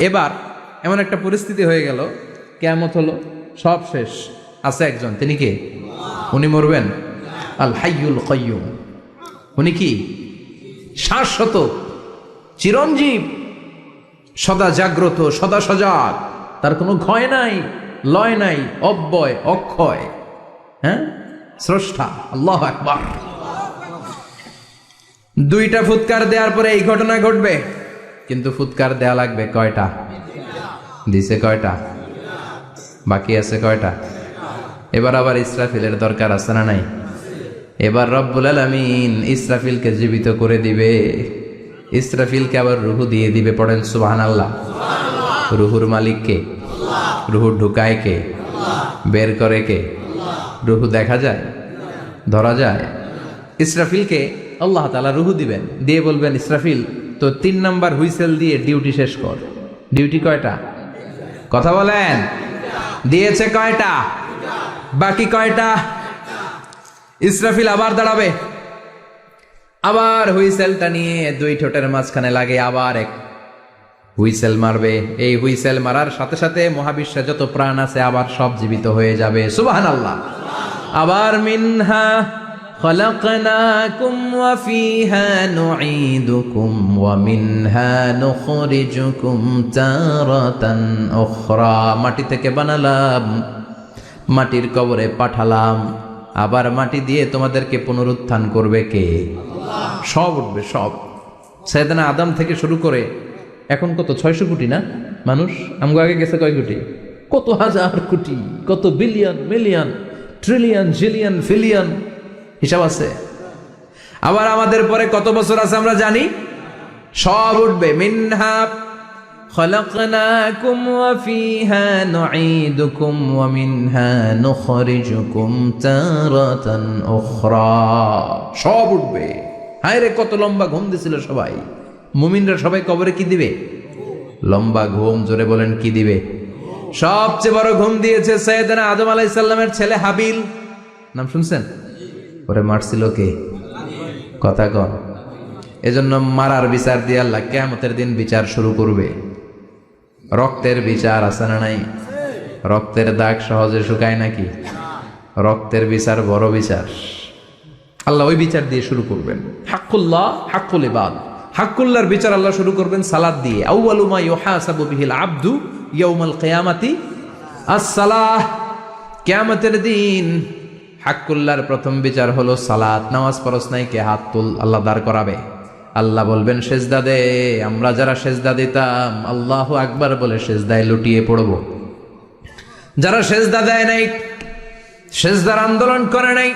এবার এমন একটা পরিস্থিতি হয়ে গেল কেমত হলো, সব শেষ। আছে একজন, তিনি কে? উনি মরবেন? আল হাইয়ুল কয়ুম উনি কি? শাশ্বত, চিরঞ্জীব, সদা জাগ্রত, সদা সজাগ। তার কোনো ক্ষয় নাই, লয় নাই, অব্যয়, অক্ষয়। হ্যাঁ? স্রষ্টা, আল্লাহ একবার দুইটা ফুৎকার দেওয়ার পরে এই ঘটনা ঘটবে। কিন্তু ফুৎকার দেয়া লাগবে কয়টা? দিছে কয়টা? বাকি আছে কয়টা? এবার আবার ইসরাফিলের দরকার আছে না নাই? এবার রব্বুল আলামিন ইসরাফিলকে জীবিত করে দিবে। ইসরাফিলকে আবার রুহু দিয়ে দিবে, পড়েন সুবাহান আল্লাহ রুহুর মালিককে? রুহু ঢুকায় কে? বের করে কে? রুহু দেখা যায়? ধরা যায়? ইসরাফিলকে আল্লাহ তালা রুহু দিবেন, দিয়ে বলবেন, ইসরাফিল তো তিন নাম্বার হুইসেল দিয়ে ডিউটি শেষ কর। ডিউটি কয়টা? কথা বলেন। দিয়েছে কয়টা? বাকি কয়টা? ইসরাফিল আবার দাঁড়াবে। আবার হুইসেলটা নিয়ে দুই ঠোঁটের মাঝখানে লাগে, আবার এক হুইসেল মারবে। এই হুইসেল মারার সাথে সাথে মহাবিশ্বে যত প্রাণ আছে, আবার সব জীবিত হয়ে যাবে। সুবাহান আল্লাহ আবার মিনহা خلقناكم وفيها نعيدكم ومنها نخرجكم تارة أخرى মাটি থেকে বানালাম মাটির কবরে পাঠালাম আবার মাটি দিয়ে তোমাদেরকে পুনরুত্থান করবে কে সব উঠবে সব সাইদানা আদম থেকে শুরু করে এখন কত ছয়শো কোটি না মানুষ আমগো আগে গেছে কয় কোটি কত হাজার কোটি কত billion million trillion zillion fillion হিসাব আছে আবার আমাদের পরে কত বছর আছে আমরা জানি সব উঠবে মিনহা خلقناكم وفيها نعيدكم ومنها نخرجكم تارة أخرى সব উঠবে হায় রে কত লম্বা ঘুম দিছিল সবাই মুমিনরা সবাই কবরে কি দিবে লম্বা ঘুম জোরে বলেন কি দিবে সবচেয়ে বড় ঘুম দিয়েছে সৈয়দনা আদম আলাইহিস সালামের ছেলে হাবিল নাম শুনছেন ওরে মারছিল কে? কথা কন। এজন্য মারার বিচার দিয়ে আল্লাহ কেমতের দিন বিচার শুরু করবে। রক্তের বিচার আছে না নাই? রক্তের দাগ সহজে শুকায় নাকি? রক্তের বিচার বড় বিচার। আল্লাহ ওই বিচার দিয়ে শুরু করবেন। হাক্কুল্লাহ, হাক্কুল ইবাদ। হাক্কুল্লাহর বিচার আল্লাহ শুরু করবেন সালাদ দিয়ে। আউয়ালুমা ইউহাসাবু বিহিল আব্দু ইয়াউমাল কিয়ামাতি আস-সালাহ। কিয়ামতের দিন হাক্কুল্লাহর প্রথম বিচার হলো সালাত। নামাজ পরস নাই কে হাত তুল আল্লাহ দাঁড় করাবে। আল্লাহ বলবেন সেজদা দে আমরা যারা সেজদা দিতাম আল্লাহ আকবার বলে সেজদায় লুটিয়ে পড়ব। যারা সেজদা দেয় নাই সেজদার আন্দোলন করে নাই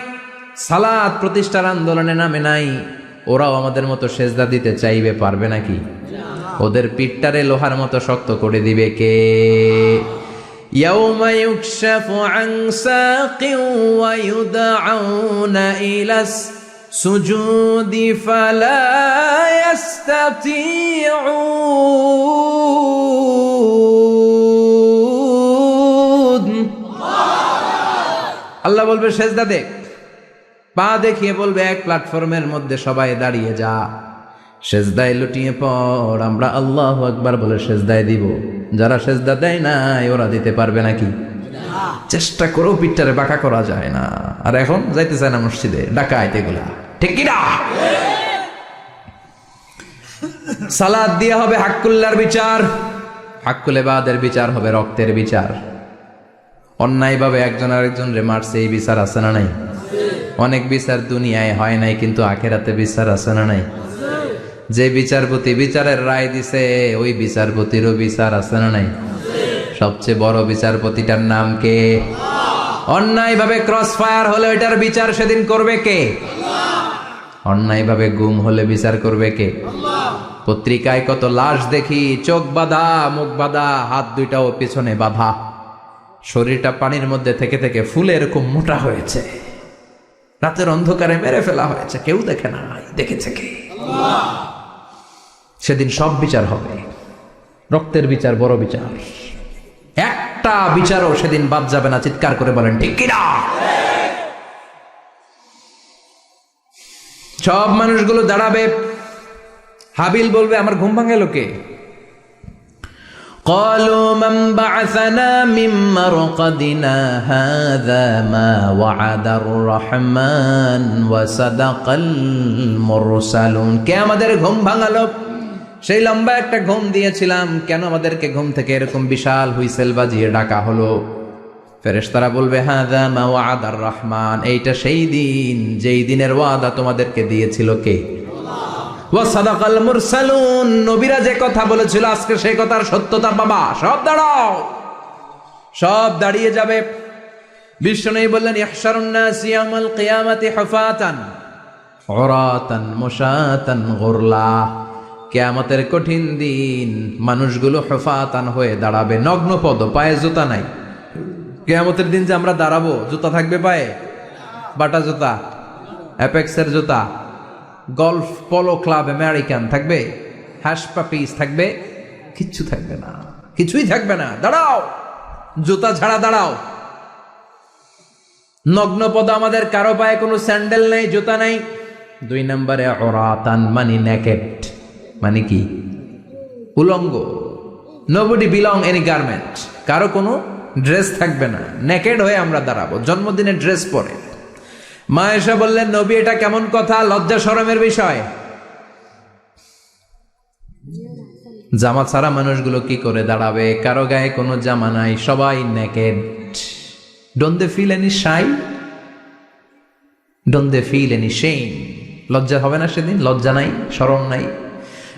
সালাত প্রতিষ্ঠার আন্দোলনে নামে নাই ওরাও আমাদের মতো সেজদা দিতে চাইবে পারবে নাকি? ওদের পিঠটারে লোহার মতো শক্ত করে দিবে কে? يوم يكشف عن ساق ويدعون إلى السجود فلا يستطيعون আল্লাহ বলবে সেজদা দেখ পা দেখিয়ে বলবে এক প্ল্যাটফর্মের মধ্যে সবাই দাঁড়িয়ে যা সেজদায় লুটিয়ে পর আমরা আল্লাহ একবার বলে সেজদায় দিব। যারা সেজদা দেয় নাই, ওরা দিতে পারবে নাকি? চেষ্টা করেও পিঠটারে বাঁকা করা যায় না। আর এখন যাইতে চায় না মসজিদে ডাকাইতে এগুলা। ঠিক কিনা? সালাদ দিয়ে হবে হাক্কুল্লার বিচার, হাক্কুলে বাদের বিচার হবে রক্তের বিচার। অন্যায়ভাবে একজন আরেকজন রে মারছে, এই বিচার আছে না নাই? অনেক বিচার দুনিয়ায় হয় নাই, কিন্তু আখেরাতে বিচার আছে না নাই? যে বিচারপতি বিচারের রায় দিছে, ওই বিচারপতিরও বিচার আছে না নাই? সবচেয়ে বড় বিচারপতিটার নাম কে? অন্যায়ভাবে ক্রস ফায়ার হলে ওইটার বিচার সেদিন করবে কে? অন্যায়ভাবে গুম হলে বিচার করবে কে? পত্রিকায় কত লাশ দেখি, চোখ বাঁধা, মুখ বাঁধা, হাত দুইটাও পিছনে বাঁধা। শরীরটা পানির মধ্যে থেকে থেকে ফুলে এরকম মোটা হয়েছে। রাতের অন্ধকারে মেরে ফেলা হয়েছে, কেউ দেখে না দেখেছে কে? সেদিন সব বিচার হবে রক্তের বিচার বড় বিচার একটা বিচারও সেদিন বাদ যাবে না চিৎকার করে বলেন ঠিক কিনা সব মানুষগুলো দাঁড়াবে হাবিল বলবে আমার ঘুম ভাঙে লোকে قالوا من بعثنا من مرقدنا هذا ما وعد الرحمن وصدق المرسلون কে আমাদের ঘুম ভাঙালো সেই লম্বা একটা ঘুম দিয়েছিলাম, কেন আমাদেরকে ঘুম থেকে এরকম বিশাল হুইসেল বাজিয়ে ডাকা হলো? ফেরেশতারা বলবে হাদা মা ওয়াদার রহমান, এইটা সেই দিন, যেই দিনের ওয়াদা তোমাদেরকে দিয়েছিল কে? ওয়া সাদাকাল মুরসালুন, নবীরা যে কথা বলেছিল, আজকে সেই কথার সত্যতা বাবা সব দাঁড়াও। সব দাঁড়িয়ে যাবে। বিষ্ণু বললেন, ইহশারুন নাস ইয়াউমাল কিয়ামাতি হুফাতান, উরাতান মুশাতান গুরলা। কিয়ামতের কঠিন দিন মানুষগুলো হুফাতান হয়ে দাঁড়াবে। নগ্ন পদ, পায়ে জুতা নাই। কেয়ামতের দিন যে আমরা দাঁড়াবো, জুতা থাকবে পায়ে? বাটা জুতা, অ্যাপেক্সের জুতা, গলফ পলো ক্লাব আমেরিকান থাকবে? হ্যাশ পাপিস থাকবে? কিচ্ছু থাকবে না। কিছুই থাকবে না। দাঁড়াও! জুতা ছাড়া দাঁড়াও। নগ্ন পদ আমাদের কারও পায়ে কোনো স্যান্ডেল নেই, জুতা নেই। দুই নম্বরে অরাতান মানি নেকেট। মানে কি? উলঙ্গ। নোবডি বিলং এনি গার্মেন্ট কারও কোনো ড্রেস থাকবে না। নেকেড হয়ে আমরা দাঁড়াবো। জন্মদিনে ড্রেস পরে। মা এসে বললেন, নবী, এটা কেমন কথা? লজ্জা শরমের বিষয়। জামা ছাড়া মানুষগুলো কি করে দাঁড়াবে? কারও গায়ে কোনো জামা নাই। সবাই naked don't they feel any shy don't they feel any shame লজ্জা হবে না সেদিন? লজ্জা নাই? শরম নাই?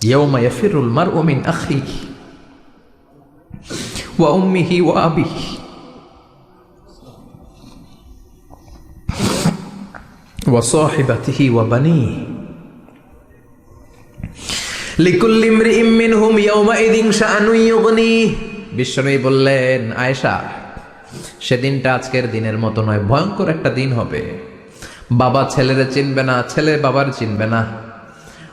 يوم يفر المرء من أخيه وأمه وأبيه وصاحبته وبنيه লিকুল ইমরিইম মিনহুম ইয়াউমাইযিন শাআনুন ইউগনিহ বিশ্বনবী বললেন আয়েশা সেদিনটা আজকের দিনের মতো নয় ভয়ঙ্কর একটা দিন হবে বাবা ছেলেরে চিনবে না ছেলে বাবার চিনবে না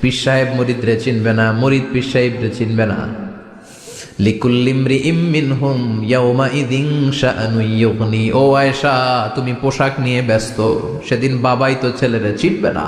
পীর সাহেব মরিদরে চিনবে না, মরিদ পীর সাহেবরে চিনবে না। লিকুল্লিমরি ইমিন হুম ইয়াউমা ইদিং শাআনুইয়ুগনি ও আয়েশা, তুমি পোশাক নিয়ে ব্যস্ত। সেদিন বাবাই তো ছেলেরে চিনবে না।